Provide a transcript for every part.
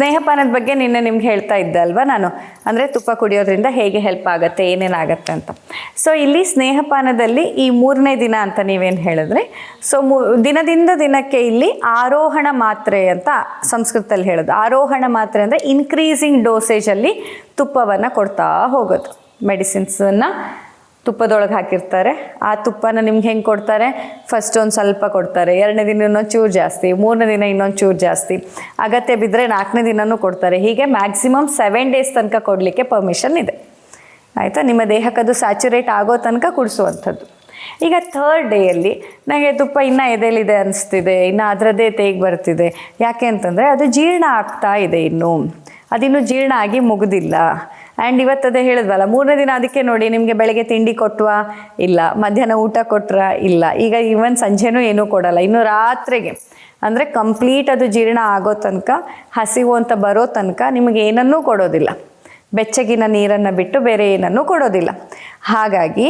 ಸ್ನೇಹಪಾನದ ಬಗ್ಗೆ ನಿನ್ನೆ ನಿಮ್ಗೆ ಹೇಳ್ತಾ ಇದ್ದೆ ಅಲ್ವಾ ನಾನು? ಅಂದರೆ ತುಪ್ಪ ಕುಡಿಯೋದ್ರಿಂದ ಹೇಗೆ ಹೆಲ್ಪ್ ಆಗುತ್ತೆ ಏನೇನಾಗುತ್ತೆ ಅಂತ. ಸೊ ಇಲ್ಲಿ ಸ್ನೇಹಪಾನದಲ್ಲಿ ಈ ಮೂರನೇ ದಿನ ಅಂತ ನೀವೇನು ಹೇಳಿದ್ರಿ ಸೊ ಮೂ, ದಿನದಿಂದ ದಿನಕ್ಕೆ ಇಲ್ಲಿ ಆರೋಹಣ ಮಾತ್ರೆ ಅಂತ ಸಂಸ್ಕೃತದಲ್ಲಿ ಹೇಳೋದು. ಆರೋಹಣ ಮಾತ್ರೆ ಅಂದರೆ ಇನ್ಕ್ರೀಸಿಂಗ್ ಡೋಸೇಜಲ್ಲಿ ತುಪ್ಪವನ್ನು ಕೊಡ್ತಾ ಹೋಗೋದು. ಮೆಡಿಸಿನ್ಸನ್ನು ತುಪ್ಪದೊಳಗೆ ಹಾಕಿರ್ತಾರೆ. ಆ ತುಪ್ಪನ ನಿಮ್ಗೆ ಹೆಂಗೆ ಕೊಡ್ತಾರೆ? ಫಸ್ಟ್ ಒಂದು ಸ್ವಲ್ಪ ಕೊಡ್ತಾರೆ. ಎರಡನೇ ದಿನ ಇನ್ನೊಂದು ಚೂರು ಜಾಸ್ತಿ. ಮೂರನೇ ದಿನ ಇನ್ನೊಂದು ಚೂರು ಜಾಸ್ತಿ. ಅಗತ್ಯ ಬಿದ್ದರೆ ನಾಲ್ಕನೇ ದಿನವೂ ಕೊಡ್ತಾರೆ. ಹೀಗೆ ಮ್ಯಾಕ್ಸಿಮಮ್ ಸೆವೆನ್ ಡೇಸ್ ತನಕ ಕೊಡಲಿಕ್ಕೆ ಪರ್ಮಿಷನ್ ಇದೆ. ಆಯಿತಾ? ನಿಮ್ಮ ದೇಹಕ್ಕದು ಸ್ಯಾಚುರೇಟ್ ಆಗೋ ತನಕ ಕುಡಿಸುವಂಥದ್ದು. ಈಗ ಥರ್ಡ್ ಡೇಯಲ್ಲಿ ನನಗೆ ತುಪ್ಪ ಇನ್ನೂ ಎದೆಲಿದೆ ಅನಿಸ್ತಿದೆ. ಇನ್ನು ಅದರದ್ದೇ ತೇಗ್ ಬರ್ತಿದೆ. ಯಾಕೆ ಅಂತಂದರೆ ಅದು ಜೀರ್ಣ ಆಗ್ತಾ ಇದೆ ಇನ್ನು. ಅದಿನ್ನೂ ಜೀರ್ಣ ಆಗಿ ಮುಗಿದಿಲ್ಲ. ಆ್ಯಂಡ್ ಇವತ್ತದೇ ಹೇಳಿದ್ವಲ್ಲ, ಮೂರನೇ ದಿನ ಅದಕ್ಕೆ ನೋಡಿ ನಿಮಗೆ ಬೆಳಗ್ಗೆ ತಿಂಡಿ ಕೊಟ್ಟವಾ ಇಲ್ಲ, ಮಧ್ಯಾಹ್ನ ಊಟ ಕೊಟ್ರಾ ಇಲ್ಲ. ಈಗ ಈವನ್ ಸಂಜೆನೂ ಏನೂ ಕೊಡಲ್ಲ. ಇನ್ನು ರಾತ್ರಿಗೆ ಅಂದರೆ ಕಂಪ್ಲೀಟ್ ಅದು ಜೀರ್ಣ ಆಗೋ ತನಕ, ಹಸಿವು ಅಂತ ಬರೋ ತನಕ ನಿಮಗೆ ಏನನ್ನೂ ಕೊಡೋದಿಲ್ಲ. ಬೆಚ್ಚಗಿನ ನೀರನ್ನು ಬಿಟ್ಟು ಬೇರೆ ಏನನ್ನೂ ಕೊಡೋದಿಲ್ಲ. ಹಾಗಾಗಿ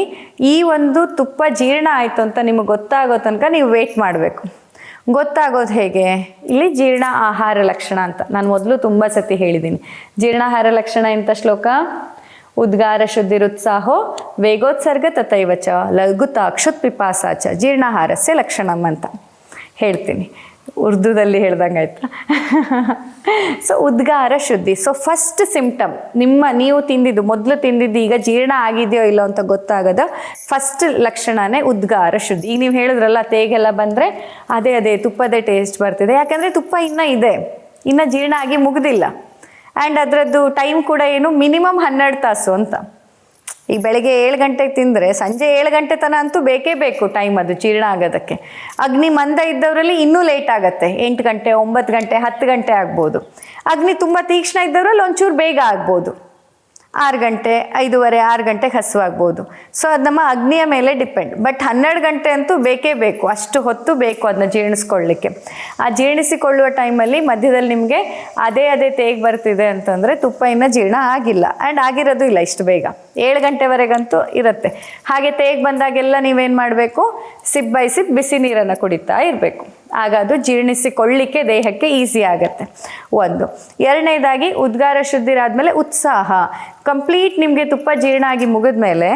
ಈ ಒಂದು ತುಪ್ಪ ಜೀರ್ಣ ಆಯಿತು ಅಂತ ನಿಮಗೆ ಗೊತ್ತಾಗೋ ತನಕ ನೀವು ವೇಟ್ ಮಾಡಬೇಕು. ಗೊತ್ತಾಗೋದು ಹೇಗೆ? ಇಲ್ಲಿ ಜೀರ್ಣ ಆಹಾರ ಲಕ್ಷಣ ಅಂತ. ನಾನು ಮೊದಲು ತುಂಬ ಸತಿ ಹೇಳಿದ್ದೀನಿ ಜೀರ್ಣಾಹಾರ ಲಕ್ಷಣ ಎಂಥ ಶ್ಲೋಕ? ಉದ್ಗಾರ ಶುದ್ಧಿರುತ್ಸಾಹೋ ವೇಗೋತ್ಸರ್ಗ ತಥೈವಚ ಲಘುತ ಅಕ್ಷುತ್ ಪಿಪಾಸಾಚ ಜೀರ್ಣಾಹಾರಸ್ಯ ಲಕ್ಷಣಂ ಅಂತ ಹೇಳ್ತೀನಿ. ಉರ್ದುದಲ್ಲಿ ಹೇಳ್ದಂಗೆ ಆಯ್ತಾ ಸೊ ಉದ್ಗಾರ ಶುದ್ಧಿ. ಸೊ ಫಸ್ಟ್ ಸಿಂಪ್ಟಮ್ ನಿಮ್ಮ, ನೀವು ತಿಂದಿದ್ದು, ಮೊದಲು ತಿಂದಿದ್ದು ಈಗ ಜೀರ್ಣ ಆಗಿದೆಯೋ ಇಲ್ಲೋ ಅಂತ ಗೊತ್ತಾಗದ ಫಸ್ಟ್ ಲಕ್ಷಣನೇ ಉದ್ಗಾರ ಶುದ್ಧಿ. ಈಗ ನೀವು ಹೇಳಿದ್ರಲ್ಲ, ತೇಗೆಲ್ಲ ಬಂದರೆ ಅದೇ ಅದೇ, ತುಪ್ಪದೇ ಟೇಸ್ಟ್ ಬರ್ತಿದೆ. ಯಾಕಂದರೆ ತುಪ್ಪ ಇನ್ನೂ ಇದೆ. ಇನ್ನೂ ಜೀರ್ಣ ಆಗಿ ಮುಗ್ದಿಲ್ಲ. ಆ್ಯಂಡ್ ಅದರದ್ದು ಟೈಮ್ ಕೂಡ ಏನು? ಮಿನಿಮಮ್ ಹನ್ನೆರಡು ತಾಸು ಅಂತ. ಈಗ ಬೆಳಗ್ಗೆ ಏಳು ಗಂಟೆಗೆ ತಿಂದರೆ ಸಂಜೆ ಏಳು ಗಂಟೆ ತನಕ ಅಂತೂ ಬೇಕೇ ಬೇಕು ಟೈಮ್ ಅದು ಜೀರ್ಣ ಆಗೋದಕ್ಕೆ. ಅಗ್ನಿ ಮಂದ ಇದ್ದವರಲ್ಲಿ ಇನ್ನೂ ಲೇಟ್ ಆಗುತ್ತೆ. ಎಂಟು ಗಂಟೆ, ಒಂಬತ್ತು ಗಂಟೆ, ಹತ್ತು ಗಂಟೆ ಆಗ್ಬೋದು. ಅಗ್ನಿ ತುಂಬ ತೀಕ್ಷ್ಣ ಇದ್ದವರಲ್ಲಿ ಒಂಚೂರು ಬೇಗ ಆಗ್ಬೋದು. ಆರು ಗಂಟೆ, ಐದೂವರೆ, ಆರು ಗಂಟೆಗೆ ಹಸುವಾಗ್ಬೋದು. ಸೊ ಅದು ನಮ್ಮ ಅಗ್ನಿಯ ಮೇಲೆ ಡಿಪೆಂಡ್ ಬಟ್ ಹನ್ನೆರಡು ಗಂಟೆ ಅಂತೂ ಬೇಕೇ ಬೇಕು. ಅಷ್ಟು ಹೊತ್ತು ಬೇಕು ಅದನ್ನ ಜೀರ್ಣಿಸ್ಕೊಳ್ಳಿಕ್ಕೆ. ಆ ಜೀರ್ಣಿಸಿಕೊಳ್ಳುವ ಟೈಮಲ್ಲಿ ಮಧ್ಯದಲ್ಲಿ ನಿಮಗೆ ಅದೇ ಅದೇ ತೇಗ್ ಬರ್ತಿದೆ ಅಂತಂದರೆ ತುಪ್ಪ ಇನ್ನೂ ಜೀರ್ಣ ಆಗಿಲ್ಲ. ಆ್ಯಂಡ್ ಆಗಿರೋದು ಇಲ್ಲ ಇಷ್ಟು ಬೇಗ. ಏಳು ಗಂಟೆವರೆಗಂತೂ ಇರುತ್ತೆ. ಹಾಗೆ ತೇಗ್ ಬಂದಾಗೆಲ್ಲ ನೀವೇನು ಮಾಡಬೇಕು? ಸಿಪ್ ಬೈ ಸಿಪ್ ಬಿಸಿ ನೀರನ್ನು ಕುಡಿತಾ ಇರಬೇಕು. ಆಗ ಅದು ಜೀರ್ಣಿಸಿಕೊಳ್ಳಿಕ್ಕೆ ದೇಹಕ್ಕೆ ಈಸಿ ಆಗುತ್ತೆ. ಒಂದು. ಎರಡನೇದಾಗಿ ಉದ್ಗಾರ ಶುದ್ಧಿರಾದ್ಮೇಲೆ ಉತ್ಸಾಹ. ಕಂಪ್ಲೀಟ್ ನಿಮಗೆ ತುಪ್ಪ ಜೀರ್ಣ ಆಗಿ ಮುಗಿದ್ಮೇಲೆ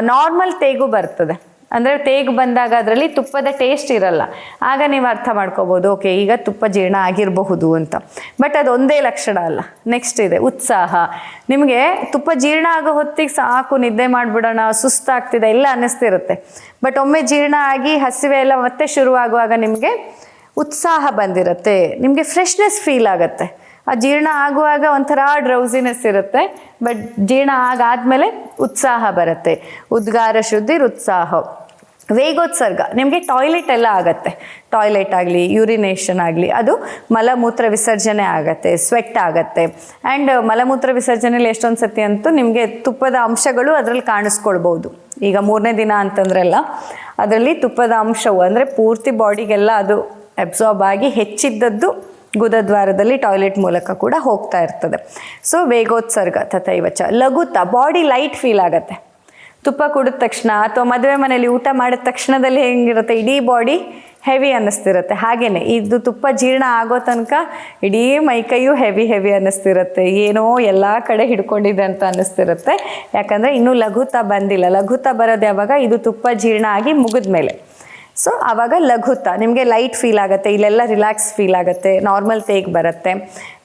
ನಾರ್ಮಲ್ ತೇಗು ಬರ್ತದೆ. ಅಂದರೆ ತೇಗ್ ಬಂದಾಗ ಅದರಲ್ಲಿ ತುಪ್ಪದ ಟೇಸ್ಟ್ ಇರಲ್ಲ. ಆಗ ನೀವು ಅರ್ಥ ಮಾಡ್ಕೋಬೋದು ಓಕೆ ಈಗ ತುಪ್ಪ ಜೀರ್ಣ ಆಗಿರಬಹುದು ಅಂತ. ಬಟ್ ಅದೊಂದೇ ಲಕ್ಷಣ ಅಲ್ಲ. ನೆಕ್ಸ್ಟ್ ಇದೆ, ಉತ್ಸಾಹ. ನಿಮಗೆ ತುಪ್ಪ ಜೀರ್ಣ ಆಗೋ ಹೊತ್ತಿಗೆ ಸಾಕು, ನಿದ್ದೆ ಮಾಡಿಬಿಡೋಣ, ಸುಸ್ತಾಗ್ತಿದೆ, ಎಲ್ಲ ಅನ್ನಿಸ್ತಿರುತ್ತೆ. ಬಟ್ ಒಮ್ಮೆ ಜೀರ್ಣ ಆಗಿ ಹಸಿವೆ ಎಲ್ಲ ಮತ್ತೆ ಶುರುವಾಗುವಾಗ ನಿಮಗೆ ಉತ್ಸಾಹ ಬಂದಿರುತ್ತೆ. ನಿಮಗೆ ಫ್ರೆಶ್ನೆಸ್ ಫೀಲ್ ಆಗುತ್ತೆ. ಆ ಜೀರ್ಣ ಆಗುವಾಗ ಒಂಥರ ಡ್ರೌಸಿನೆಸ್ ಇರುತ್ತೆ ಬಟ್ ಜೀರ್ಣ ಆಗಾದ್ಮೇಲೆ ಉತ್ಸಾಹ ಬರುತ್ತೆ. ಉದ್ಗಾರ ಶುದ್ಧಿ ಉತ್ಸಾಹ ವೇಗೋತ್ಸರ್ಗ, ನಿಮಗೆ ಟಾಯ್ಲೆಟ್ ಎಲ್ಲ ಆಗತ್ತೆ. ಟಾಯ್ಲೆಟ್ ಆಗಲಿ ಯೂರಿನೇಷನ್ ಆಗಲಿ, ಅದು ಮಲಮೂತ್ರ ವಿಸರ್ಜನೆ ಆಗತ್ತೆ ಸ್ವೆಟ್ ಆಗತ್ತೆ. ಆ್ಯಂಡ್ ಮಲಮೂತ್ರ ವಿಸರ್ಜನೆಯಲ್ಲಿ ಎಷ್ಟೊಂದು ಸತಿ ಅಂತೂ ನಿಮಗೆ ತುಪ್ಪದ ಅಂಶಗಳು ಅದರಲ್ಲಿ ಕಾಣಿಸ್ಕೊಳ್ಬೋದು. ಈಗ ಮೂರನೇ ದಿನ ಅಂತಂದ್ರೆಲ್ಲ, ಅದರಲ್ಲಿ ತುಪ್ಪದ ಅಂಶವು, ಅಂದರೆ ಪೂರ್ತಿ ಬಾಡಿಗೆಲ್ಲ ಅದು ಅಬ್ಸಾರ್ಬ್ ಆಗಿ ಹೆಚ್ಚಿದ್ದದ್ದು ಗುದದ್ವಾರದಲ್ಲಿ ಟಾಯ್ಲೆಟ್ ಮೂಲಕ ಕೂಡ ಹೋಗ್ತಾ ಇರ್ತದೆ. ಸೊ ವೇಗೋತ್ಸರ್ಗ ತಥೈವಚ. ಲಘುತ ಬಾಡಿ ಲೈಟ್ ಫೀಲ್ ಆಗುತ್ತೆ. ತುಪ್ಪ ಕುಡಿದ ತಕ್ಷಣ ಅಥವಾ ಮದುವೆ ಮನೆಯಲ್ಲಿ ಊಟ ಮಾಡಿದ ತಕ್ಷಣದಲ್ಲಿ ಹೆಂಗಿರುತ್ತೆ? ಇಡೀ ಬಾಡಿ ಹೆವಿ ಅನ್ನಿಸ್ತಿರುತ್ತೆ. ಹಾಗೇನೆ, ಇದು ತುಪ್ಪ ಜೀರ್ಣ ಆಗೋ ತನಕ ಇಡೀ ಮೈಕೈಯೂ ಹೆವಿ ಹೆವಿ ಅನ್ನಿಸ್ತಿರುತ್ತೆ. ಏನೋ ಎಲ್ಲ ಕಡೆ ಹಿಡ್ಕೊಂಡಿದೆ ಅಂತ ಅನ್ನಿಸ್ತಿರುತ್ತೆ. ಯಾಕಂದರೆ ಇನ್ನೂ ಲಘುತ ಬಂದಿಲ್ಲ. ಲಘುತ ಬರೋದು ಯಾವಾಗ? ಇದು ತುಪ್ಪ ಜೀರ್ಣ ಆಗಿ ಮುಗಿದ ಮೇಲೆ ಸೊ ಆವಾಗ ಲಘುತ ನಿಮಗೆ ಲೈಟ್ ಫೀಲ್ ಆಗುತ್ತೆ, ಇಲ್ಲೆಲ್ಲ ರಿಲ್ಯಾಕ್ಸ್ ಫೀಲ್ ಆಗುತ್ತೆ ನಾರ್ಮಲ್ ತೇಗ್ ಬರುತ್ತೆ,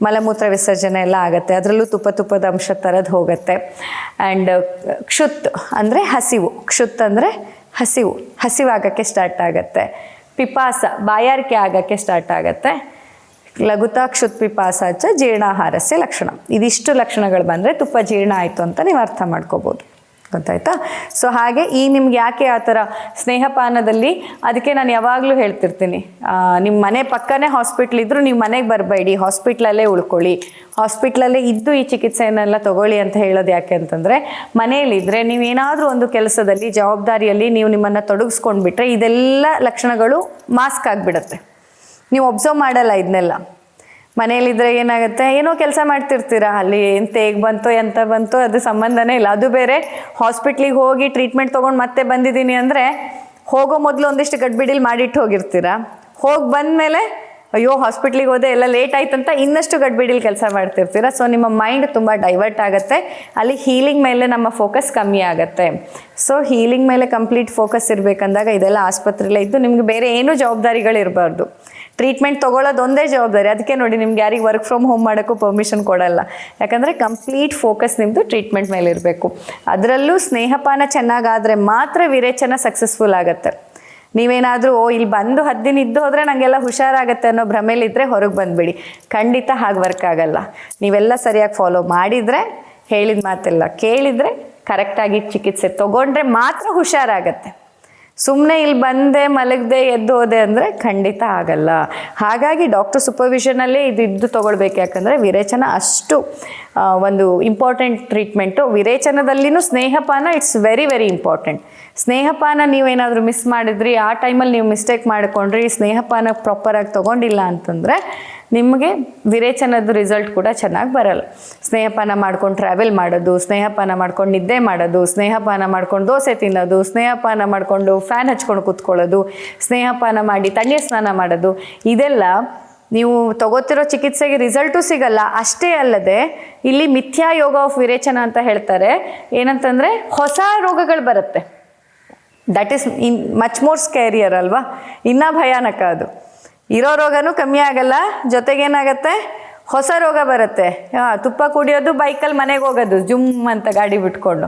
ಮಲಮೂತ್ರ ವಿಸರ್ಜನೆ ಎಲ್ಲ ಆಗುತ್ತೆ, ಅದರಲ್ಲೂ ತುಪ್ಪ ತುಪ್ಪದ ಅಂಶ ಥರದ್ದು ಹೋಗುತ್ತೆ. ಆ್ಯಂಡ್ ಕ್ಷುತ್ ಅಂದರೆ ಹಸಿವು, ಕ್ಷುತ್ ಅಂದರೆ ಹಸಿವು ಹಸಿವಾಗಕ್ಕೆ ಸ್ಟಾರ್ಟ್ ಆಗುತ್ತೆ. ಪಿಪಾಸ, ಬಾಯಾರಿಕೆ ಆಗೋಕ್ಕೆ ಸ್ಟಾರ್ಟ್ ಆಗುತ್ತೆ. ಲಘುತ ಕ್ಷುತ್ ಪಿಪಾಸಾಚ ಜೀರ್ಣಾಹಾರಸ್ಯ ಲಕ್ಷಣ. ಇದಿಷ್ಟು ಲಕ್ಷಣಗಳು ಬಂದರೆ ತುಪ್ಪ ಜೀರ್ಣ ಆಯಿತು ಅಂತ ನೀವು ಅರ್ಥ ಮಾಡ್ಕೋಬೋದು. ಗೊತ್ತಾಯ್ತಾ? ಸೊ ಹಾಗೆ ಈ ನಿಮ್ಗೆ ಯಾಕೆ ಆ ಥರ ಸ್ನೇಹಪಾನದಲ್ಲಿ? ಅದಕ್ಕೆ ನಾನು ಯಾವಾಗಲೂ ಹೇಳ್ತಿರ್ತೀನಿ. ನಿಮ್ಮ ಮನೆ ಪಕ್ಕನೇ ಹಾಸ್ಪಿಟ್ಲ್ ಇದ್ದರೂ ನೀವು ಮನೆಗೆ ಬರಬೇಡಿ. ಹಾಸ್ಪಿಟ್ಲಲ್ಲೇ ಉಳ್ಕೊಳ್ಳಿ. ಹಾಸ್ಪಿಟ್ಲಲ್ಲೇ ಇದ್ದು ಈ ಚಿಕಿತ್ಸೆಯನ್ನೆಲ್ಲ ತಗೊಳ್ಳಿ ಅಂತ ಹೇಳೋದು ಯಾಕೆ ಅಂತಂದರೆ ಮನೆಯಲ್ಲಿದ್ದರೆ ನೀವೇನಾದರೂ ಒಂದು ಕೆಲಸದಲ್ಲಿ, ಜವಾಬ್ದಾರಿಯಲ್ಲಿ ನೀವು ನಿಮ್ಮನ್ನು ತೊಡಗಿಸ್ಕೊಂಡ್ಬಿಟ್ರೆ ಇದೆಲ್ಲ ಲಕ್ಷಣಗಳು ಮಾಸ್ಕ್ ಆಗಿಬಿಡುತ್ತೆ. ನೀವು ಒಬ್ಸರ್ವ್ ಮಾಡಲ್ಲ ಇದನ್ನೆಲ್ಲ ಮನೇಲಿದ್ರೆ ಏನಾಗುತ್ತೆ? ಏನೋ ಕೆಲಸ ಮಾಡ್ತಿರ್ತೀರಾ? ಅಲ್ಲಿ ಎಂತ ಹೇಗೆ ಬಂತೋ, ಎಂತ ಬಂತೋ, ಅದು ಸಂಬಂಧನೇ ಇಲ್ಲ. ಅದು ಬೇರೆ ಹಾಸ್ಪಿಟ್ಲಿಗೆ ಹೋಗಿ ಟ್ರೀಟ್ಮೆಂಟ್ ತೊಗೊಂಡು ಮತ್ತೆ ಬಂದಿದ್ದೀನಿ ಅಂದರೆ, ಹೋಗೋ ಮೊದಲು ಒಂದಿಷ್ಟು ಗಡ್ಬಿಡಿಲಿ ಮಾಡಿಟ್ಟು ಹೋಗಿರ್ತೀರಾ? ಹೋಗಿ ಬಂದಮೇಲೆ, ಅಯ್ಯೋ ಹಾಸ್ಪಿಟ್ಲಿಗೆ ಹೋದೆ, ಎಲ್ಲ ಲೇಟ್ ಆಯ್ತು ಅಂತ ಇನ್ನಷ್ಟು ಗಡ್ಬಿಡಿಲಿ ಕೆಲಸ ಮಾಡ್ತಿರ್ತೀರ? ಸೊ ನಿಮ್ಮ ಮೈಂಡ್ ತುಂಬ ಡೈವರ್ಟ್ ಆಗುತ್ತೆ. ಅಲ್ಲಿ ಹೀಲಿಂಗ್ ಮೇಲೆ ನಮ್ಮ ಫೋಕಸ್ ಕಮ್ಮಿ ಆಗುತ್ತೆ. ಸೊ ಹೀಲಿಂಗ್ ಮೇಲೆ ಕಂಪ್ಲೀಟ್ ಫೋಕಸ್ ಇರಬೇಕಂದಾಗ ಇದೆಲ್ಲ ಆಸ್ಪತ್ರೆಯಲ್ಲೇ ಇದ್ದು ನಿಮ್ಗೆ ಬೇರೆ ಏನೂ ಜವಾಬ್ದಾರಿಗಳು ಇರಬಾರ್ದು ಟ್ರೀಟ್ಮೆಂಟ್ ತೊಗೊಳ್ಳೋದು ಒಂದೇ ಜವಾಬ್ದಾರಿ. ಅದಕ್ಕೆ ನೋಡಿ ನಿಮ್ಗೆ ಯಾರಿಗೆ ವರ್ಕ್ ಫ್ರಮ್ ಹೋಮ್ ಮಾಡೋಕ್ಕೂ ಪರ್ಮಿಷನ್ ಕೊಡಲ್ಲ. ಯಾಕಂದರೆ ಕಂಪ್ಲೀಟ್ ಫೋಕಸ್ ನಿಮ್ಮದು ಟ್ರೀಟ್ಮೆಂಟ್ ಮೇಲೆ ಇರಬೇಕು. ಅದರಲ್ಲೂ ಸ್ನೇಹಪಾನ ಚೆನ್ನಾಗಾದರೆ ಮಾತ್ರ ವಿರೇಚನ ಸಕ್ಸಸ್ಫುಲ್ ಆಗುತ್ತೆ. ನೀವೇನಾದರೂ, ಓ, ಇಲ್ಲಿ ಬಂದು ಹತ್ತು ದಿನ ಇದ್ದು ಹೋದರೆ ನನಗೆಲ್ಲ ಹುಷಾರಾಗತ್ತೆ ಅನ್ನೋ ಭ್ರಮೇಲಿದ್ದರೆ ಹೊರಗೆ ಬಂದುಬಿಡಿ. ಖಂಡಿತ ಹಾಗೆ ವರ್ಕ್ ಆಗಲ್ಲ. ನೀವೆಲ್ಲ ಸರಿಯಾಗಿ ಫಾಲೋ ಮಾಡಿದರೆ ಹೇಳಿದ ಮಾತೆಲ್ಲ ಕೇಳಿದರೆ ಕರೆಕ್ಟಾಗಿ ಚಿಕಿತ್ಸೆ ತೊಗೊಂಡ್ರೆ ಮಾತ್ರ ಹುಷಾರಾಗತ್ತೆ. ಸುಮ್ಮನೆ ಇಲ್ಲಿ ಬಂದೆ, ಮಲಗದೆ, ಎದ್ದು ಹೋದೆ ಅಂದರೆ ಖಂಡಿತ ಆಗಲ್ಲ. ಹಾಗಾಗಿ ಡಾಕ್ಟರ್ ಸೂಪರ್ವಿಷನಲ್ಲೇ ಇದು ಇದ್ದು ತೊಗೊಳ್ಬೇಕು. ಯಾಕಂದರೆ ವಿರೇಚನ ಅಷ್ಟು ಒಂದು ಇಂಪಾರ್ಟೆಂಟ್ ಟ್ರೀಟ್ಮೆಂಟು ವಿರೇಚನದಲ್ಲಿನೂ ಸ್ನೇಹಪಾನ ಇಟ್ಸ್ ವೆರಿ ವೆರಿ ಇಂಪಾರ್ಟೆಂಟ್ ಸ್ನೇಹಪಾನ ನೀವೇನಾದರೂ ಮಿಸ್ ಮಾಡಿದ್ರಿ, ಆ ಟೈಮಲ್ಲಿ ನೀವು ಮಿಸ್ಟೇಕ್ ಮಾಡಿಕೊಂಡ್ರಿ, ಸ್ನೇಹಪಾನ ಪ್ರಾಪರಾಗಿ ತೊಗೊಂಡಿಲ್ಲ ಅಂತಂದರೆ ನಿಮಗೆ ವಿರೇಚನದ ರಿಸಲ್ಟ್ ಕೂಡ ಚೆನ್ನಾಗಿ ಬರಲ್ಲ. ಸ್ನೇಹಪಾನ ಮಾಡ್ಕೊಂಡು ಟ್ರಾವೆಲ್ ಮಾಡೋದು, ಸ್ನೇಹಪಾನ ಮಾಡ್ಕೊಂಡು ನಿದ್ದೆ ಮಾಡೋದು, ಸ್ನೇಹಪಾನ ಮಾಡ್ಕೊಂಡು ದೋಸೆ ತಿನ್ನೋದು, ಸ್ನೇಹಪಾನ ಮಾಡಿಕೊಂಡು ಫ್ಯಾನ್ ಹಚ್ಕೊಂಡು ಕೂತ್ಕೊಳ್ಳೋದು, ಸ್ನೇಹಪಾನ ಮಾಡಿ ತಣ್ಣೀರು ಸ್ನಾನ ಮಾಡೋದು, ಇದೆಲ್ಲ ನೀವು ತಗೋತಿರೋ ಚಿಕಿತ್ಸೆಗೆ ರಿಸಲ್ಟು ಸಿಗಲ್ಲ. ಅಷ್ಟೇ ಅಲ್ಲದೆ ಇಲ್ಲಿ ಮಿಥ್ಯಾ ಯೋಗ ಆಫ್ ವಿರೇಚನ ಅಂತ ಹೇಳ್ತಾರೆ. ಏನಂತಂದರೆ ಹೊಸ ರೋಗಗಳು ಬರುತ್ತೆ. That is in much more scarier ಅಲ್ವಾ? ಇನ್ನೂ ಭಯಾನಕ ಅದು. ಇರೋ ರೋಗನೂ ಕಮ್ಮಿ ಆಗಲ್ಲ, ಜೊತೆಗೇನಾಗತ್ತೆ? ಹೊಸ ರೋಗ ಬರುತ್ತೆ. ಹಾಂ, ತುಪ್ಪ ಕುಡಿಯೋದು ಬೈಕಲ್ಲಿ ಮನೆಗೆ ಹೋಗೋದು, ಜುಮ್ ಅಂತ ಗಾಡಿ ಬಿಟ್ಕೊಂಡು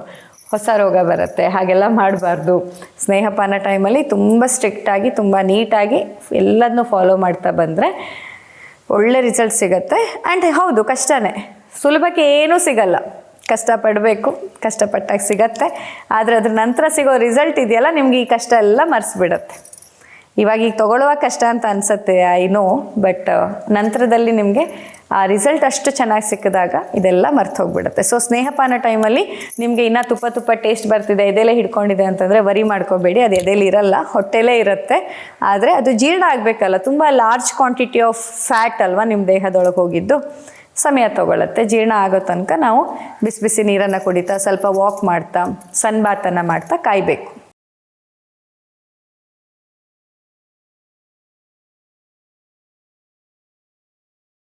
ಹೊಸ ರೋಗ ಬರುತ್ತೆ. ಹಾಗೆಲ್ಲ ಮಾಡಬಾರ್ದು. ಸ್ನೇಹಪಾನ ಟೈಮಲ್ಲಿ ತುಂಬ ಸ್ಟ್ರಿಕ್ಟಾಗಿ ತುಂಬ ನೀಟಾಗಿ ಎಲ್ಲದನ್ನೂ ಫಾಲೋ ಮಾಡ್ತಾ ಬಂದರೆ ಒಳ್ಳೆ ರಿಸಲ್ಟ್ ಸಿಗುತ್ತೆ. ಆ್ಯಂಡ್ ಹೌದು, ಕಷ್ಟನೇ. ಸುಲಭಕ್ಕೆ ಏನೂ ಸಿಗಲ್ಲ. ಕಷ್ಟಪಡಬೇಕು, ಕಷ್ಟಪಟ್ಟಾಗ ಸಿಗತ್ತೆ. ಆದರೆ ಅದ್ರ ನಂತರ ಸಿಗೋ ರಿಸಲ್ಟ್ ಇದೆಯಲ್ಲ, ನಿಮ್ಗೆ ಈ ಕಷ್ಟ ಎಲ್ಲ ಮರೆಸ್ಬಿಡುತ್ತೆ. ಇವಾಗ ಈಗ ತೊಗೊಳ್ಳುವಾಗ ಕಷ್ಟ ಅಂತ ಅನ್ಸುತ್ತೆ ಐ ನೋ ಬಟ್ ನಂತರದಲ್ಲಿ ನಿಮಗೆ ಆ ರಿಸಲ್ಟ್ ಅಷ್ಟು ಚೆನ್ನಾಗಿ ಸಿಕ್ಕಿದಾಗ ಇದೆಲ್ಲ ಮರ್ತು ಹೋಗ್ಬಿಡುತ್ತೆ. ಸೊ ಸ್ನೇಹಪಾನ ಟೈಮಲ್ಲಿ ನಿಮಗೆ ಇನ್ನೂ ತುಪ್ಪ ತುಪ್ಪ ಟೇಸ್ಟ್ ಬರ್ತಿದೆ ಇದೆಲ್ಲ ಹಿಡ್ಕೊಂಡಿದೆ ಅಂತಂದರೆ ವರಿ ಮಾಡ್ಕೋಬೇಡಿ, ಅದು ಎದೆಲಿ ಇರಲ್ಲ, ಹೊಟ್ಟೆಲೇ ಇರುತ್ತೆ. ಆದರೆ ಅದು ಜೀರ್ಣ ಆಗಬೇಕಲ್ಲ, ತುಂಬ ಲಾರ್ಜ್ ಕ್ವಾಂಟಿಟಿ ಆಫ್ ಫ್ಯಾಟ್ ಅಲ್ವಾ ನಿಮ್ಮ ದೇಹದೊಳಗೆ ಹೋಗಿದ್ದು, ಸಮಯ ತಗೊಳ್ಳುತ್ತೆ ಜೀರ್ಣ ಆಗೋ ತನಕ ನಾವು ಬಿಸಿ ಬಿಸಿ ನೀರನ್ನು ಕುಡಿತಾ, ಸ್ವಲ್ಪ ವಾಕ್ ಮಾಡ್ತಾ ಸನ್ ಬಾತನ್ನು ಮಾಡ್ತಾ ಕಾಯಬೇಕು.